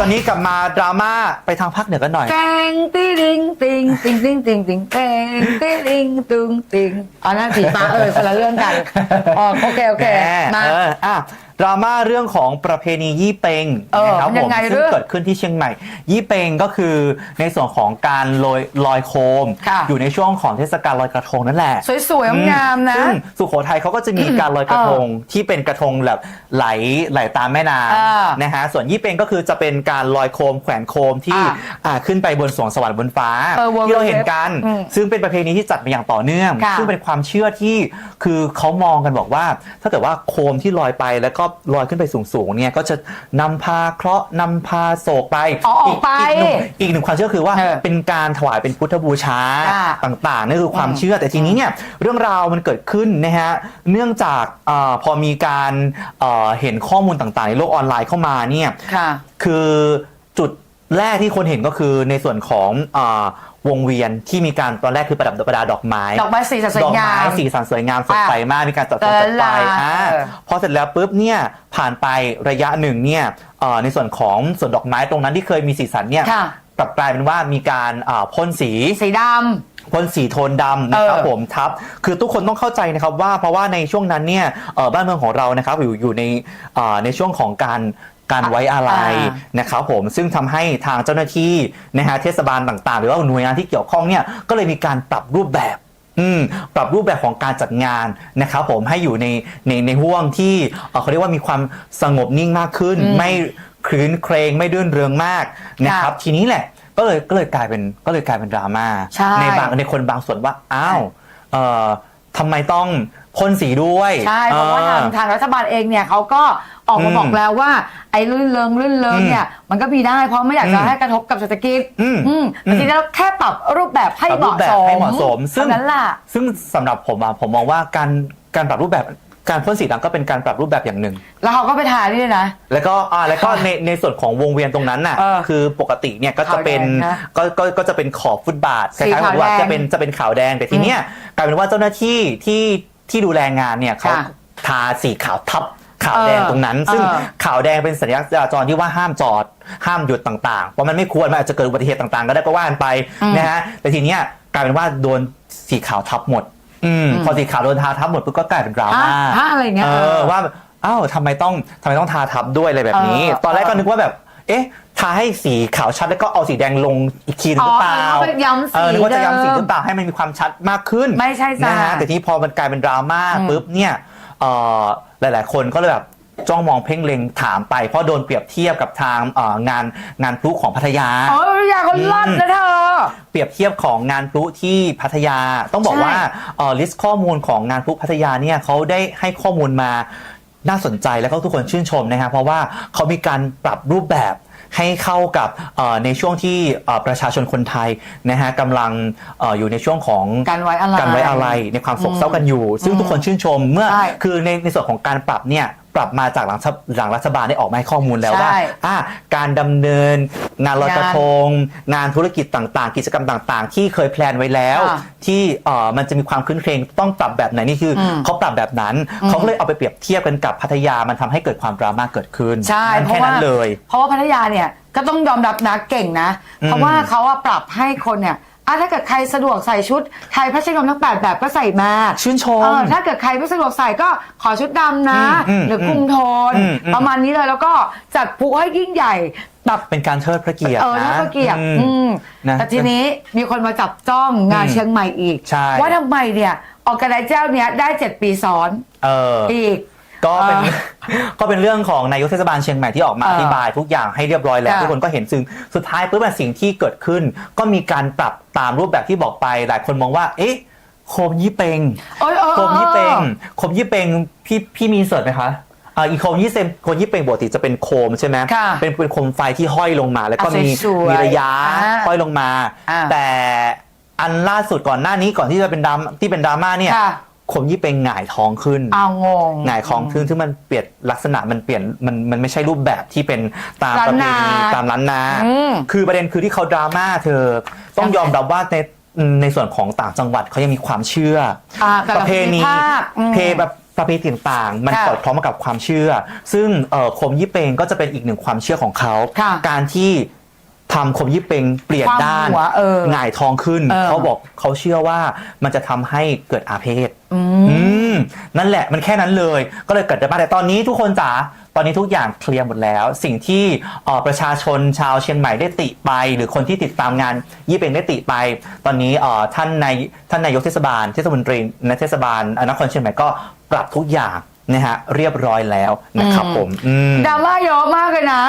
ตอนนี้กลับมาดราม่าไปทางภาคเหนือกันหน่อย แตงติลิงติงติงติงติงติงแตงติลิงตุงติงอ๋อนั่นผีฟ้าเออคนละเรื่องกันอ๋อโอเคโอเคแหมา เอออะ ดราม่าเรื่องของประเพณียี่เปงเออนะครับมันผยัมงไงซึ่งเรื่องเกิดขึ้นที่เชียงใหม่ ยี่เปงก็คือในส่วนของการลอยลอยโคม ค่ะ อยู่ในช่วงของเทศกาลลอยกระทงนั่นแหละ สวยๆงามๆนะ ซึ่งสุโขทัยเขาก็จะมีการลอยกระทงที่เป็นกระทงแบบไหลไหลตามแม่น้อ่าำนะฮะส่วนยี่เปงก็คือจะเป็นการลอยโคมแขวนโคมที่อ่าอ่าขึ้นไปบนสวงสวรรค์บนฟ้าเออ World ที่เราเห็นกันอืมซึ่งเป็นประเพณีที่จัดมาอย่างต่อเนื่อง ค่ะซึ่งเป็นความเชื่อที่คือเขามองกันบอกว่า ถ้าเกิดว่าโคมที่ลอยไปแล้วก็ลอยขึ้นไปสูงๆเนี่ยก็จะนำพาเคราะห์นำพาโศกไปอ๋อออกไปกหนึ่งอีกหนึ่งความเชื่อคือว่าเออเป็นการถวายเป็นพุทธบูชาค่ะต่างๆนั่นคือความอืมเชื่อแต่ทีนี้เนี่ยเรื่องราวมันเกิดขึ้นนะฮะเนื่องจากอาพอมีการเอ่อเห็นข้อมูลต่างๆ ในโลกออนไลน์เข้ามาเนี่ย ค่ะ คือจุด แรกที่คนเห็นก็คือในส่วนของอาวงเวียนที่มีการตอนแรกคือประดับประดาดอกไม้ ดอกไม้สีสันสวดยอกงาไม้มสีสันสวยงามสดใสมากมีการจัดแต่ตกจัดไฟละอ่าเออพอเสร็จแล้วปุ๊บเนี่ยผ่านไประยะหนึ่งเนี่ยเอ่อในส่วนของสวนดอกไม้ตรงนั้นที่เคยมีสีสันเนี่ยค่ะกลับกลายเป็นว่ามีการอ่าพ่นสีสีดพ่นสีโทนดำนะครับเออผมทับ คือทุกคนต้องเข้าใจนะครับว่าเพราะว่าในช่วงนั้นเนี่ยเอ่อบ้านเมืองของเรานะครับอยู่อยู่ในเอ่อในช่วงของการ การไว้อาลัยอ่านะครับผมซึ่งทำให้ทางเจ้าหน้าที่นะฮะเทศบาลต่างๆ หรือว่าหน่วยงานที่เกี่ยวข้องเนี่ยก็เลยมีการปรับรูปแบบอืมปรับรูปแบบของการจัดงานนะครับผมให้อยู่ในในในห่วงที่เอ่อเขาเรียกว่ามีความสงบนิ่งมากขึ้นอืมไม่คลื้นเครงไม่ดื้นเรืองมากนะครับ ทีนี้แหละก็เลยก็เลยกลายเป็นก็เลยกลายเป็นดราม่าใช่บางในคนบางส่วนว่าอ้าวเอ่อทำไมต้อง พ่นสีด้วยำใช่เพราะว่าทางออทางรัฐบาลเองเนี่ยเขาก็ออกมาอืมบอกแล้วว่า ไอ้ลื่นเริงลื่นเริงอืมเนี่ยมันก็มีได้เพราะไม่อยากจะอืมให้กระทบกับเศรษฐกิจอืมอืมแต่ทีนี้เราแค่ปรับรูปแบบให้ปรับเหรูมาะปแบบสมให้เหมาะสม ซึ่งเท่านั้นล่ะซึ่งสำหรับผมอะผมมองว่าการการปรับรูปแบบการพ่นสีดำก็เป็นการปรับรูปแบบอย่างหนึ่ง แล้วเขาก็ไปทานี่ด้วยนะ แล้วก็อ่าแล้วก็ในในส่วนของวงเวียนตรงนั้นน่ะเออคือปกติเนี่ยก็จะเป็นขาวแดงนะก็ก็ก็จะเป็นขอบฟุตบาทคสีล้ายๆขากัวบว่าแดงจะเป็นจะเป็นขาวแดงแต่ทีเนี้ยกลายเป็นว่าเจ้าหน้าที่ที่ ที่ดูแลงานเนี่ยเขาค่ะทาสีขาวทับขาวแดงเออตรงนั้น ซึ่งเออขาวแดงเป็นสัญลักษณ์จราจรที่ว่าห้ามจอด ห้ามหยุดต่างๆเพราะมันไม่ควรมันอาจจะเกิดอุบัติเหตุต่างๆ ก็ได้ก็ว่ากันไปอืมนะฮะแต่ทีเนี้ยกลายเป็นว่าโดนสีขาวทับหมด อืมอืม พอสีขาวโดนทาทับหมดปุ๊บก็กลายเป็นดราฮะม่าฮะอะไรเงี้ย เออว่าอ้าวทำไมต้องทำไมต้องทาทับด้วยอะไรแบบนี้ เออตอนแรกก็นึกว่าแบบ เอ๊ะ ทาให้สีขาวชัดแล้วก็เอาสีแดงลงอีกทีหนึงหรือเปล่าอ๋อนึกว่าย้ำสีเออนึกว่าจะย้ำสีเดิมหรือเปล่าให้มันมีความชัดมากขึ้นไม่ใช่จ้ะนะฮะแต่ทีนี้พอมันกลายเป็นดราม่าอืมปุ๊บเนี่ยเอ่อหลาย ๆ คนก็เลยแบบจ้องมองเพ่งเล็งถามไป เพราะโดนเปรียบเทียบกับทางเอ่องานงานพลุของพัทยาอ๋อพัทยาคนรอดนะเธอ เปรียบเทียบของงานพลุที่พัทยา ต้องบอกใช่ ว่าเอ่อลิสต์ข้อมูลของงานพลุพัทยาเนี่ยเขาได้ให้ข้อมูลมาน่าสนใจแล้วก็ทุกคนชื่นชมนะครับเพราะว่าเขามีการปรับรูปแบบ ให้เข้ากับเอ่อในช่วงที่เอ่อประชาชนคนไทยนะฮะกำลังเอ่ออยู่ในช่วงของการไว้อะไรการไว้อะไรในความโศกเศร้ากันอยู่ ซึ่งทุกคนชื่นชมเมื่อใช่คือในในส่วนของการปรับเนี่ยปรับมาจากหลังหลังรัฐบาลได้ออกมาให้ข้อมูลแล้วว่าใช่อะการดำเนินงานลอยกระงานทง งานธุรกิจต่างๆ กิจกรรมต่างๆ ที่เคยแพลนไว้แล้วค่ะที่เอ่อมันจะมีความคลื้นเครงต้องปรับแบบไหนนี่คืออมเขาปรับแบบนั้นอืมเขาก็เลยเอาไปเปรียบเทียบกันกับพัทยามันทำให้เกิดความดราม่าเกิดขึ้นใช่นั่นเพแค่ราะว่านั้นเลยเพราะว่าพัทยาเนี่ยก็ต้องยอมรับนะเก่งนะอืมเพราะว่าเขาอะปรับให้คนเนี่ยอะถ้าเกิดใครสะดวกใส่ชุดไทยพระชนมทั้งแปดแบบก็ใส่มาชื่นชเอมอถ้าเกิดใครไม่สะดวกใส่ก็ขอชุดดำนะ อืมอืมหรือคุมโทน อืมอืม ประมาณนี้เลยแล้วก็จัดพลุให้ยิ่งใหญ่แบบเป็นการเทิดพระเกียรติเออนะน่าเกียรติอืมอืมนะแต่ทีนี้มีคนมาจับจ้องงานอืมเชียงใหม่อีก ใช่ ว่าทำไมเนี่ยออกกระไดเจ้าเนี้ยได้7ปีซ้อนเออ อีก ก็เป็นเออก็เป็นเรื่องของนายกเทศบาลเชียงใหม่ที่ออกมาเอออธิบายทุกอย่างให้เรียบร้อยแล้วค่ะทุกคนก็เห็นซึ่งสุดท้ายปุ๊บอะสิ่งที่เกิดขึ้น ก็มีการปรับตามรูปแบบที่บอกไปหลายคนมองว่า เอ๊ะโคมยี่เปงเอ้ยเออโคมยี่เปงออโคมยี่เปงพี่พี่มีเสิร์ชไหมคะอ่าอีโคมยี่เซมโคมยี่เปงปกติจะเป็นโคมใช่ไหมค่ะเป็นเป็นโคมไฟที่ห้อยลงมา แล้วก็อะมีสวยๆมีระยะอ่าห้อยลงมาอ่าแต่อันล่าสุดก่อนหน้านี้ก่อนที่จะเป็นดรามที่เป็นดราม่าเนี่ย ค่ะโคมยี่เปงหงายท้องขึ้นเอางงหงายของซึ่งซึ่งมันเปลี่ยนลักษณะมันเปลี่ยนมันมันไม่ใช่รูปแบบที่เป็นตามล้านประเพนาณีตามล้านนาอืม คือประเด็นคือที่เขาดราม่าเธอ ต้องยังไงยอมรับว่าในในส่วนของต่างจังหวัดเขายังมีความเชื่อ อ่าแต่ปละระเพณีภูมิภาคอืม เพแบบประเพณีต่างๆ มันค่ะสอดคล้องมากับความเชื่อ ซึ่งเอ่อคมยี่เปงก็จะเป็นอีกหนึ่งความเชื่อของเขา ค่ะการที่ทำคมยี่เปงเปลี่ยนความด้านหัวเออหงายทองขึ้น เออ เขาบอกเขาเชื่อว่ามันจะทำให้เกิดอาเพศอือื มนั่นแหละมันแค่นั้นเลย ก็เลยเกิดดราม่าแต่ตอนนี้ทุกคนจ๋าตอนนี้ทุกอย่างเคลียร์หมดแล้ว สิ่งที่ประชาชนชาวเชียงใหม่ได้ติไป หรือคนที่ติดตามงานยี่เปงได้ติไป ตอนนี้ท่านนายท่านนายกเทศบาลเทศมนตรีในเทศบาลนครเชียงใหม่ก็ปรับทุกอย่างนะฮะเรียบร้อยแล้วนะครับผมดราม่าเยอะมากเลยนะ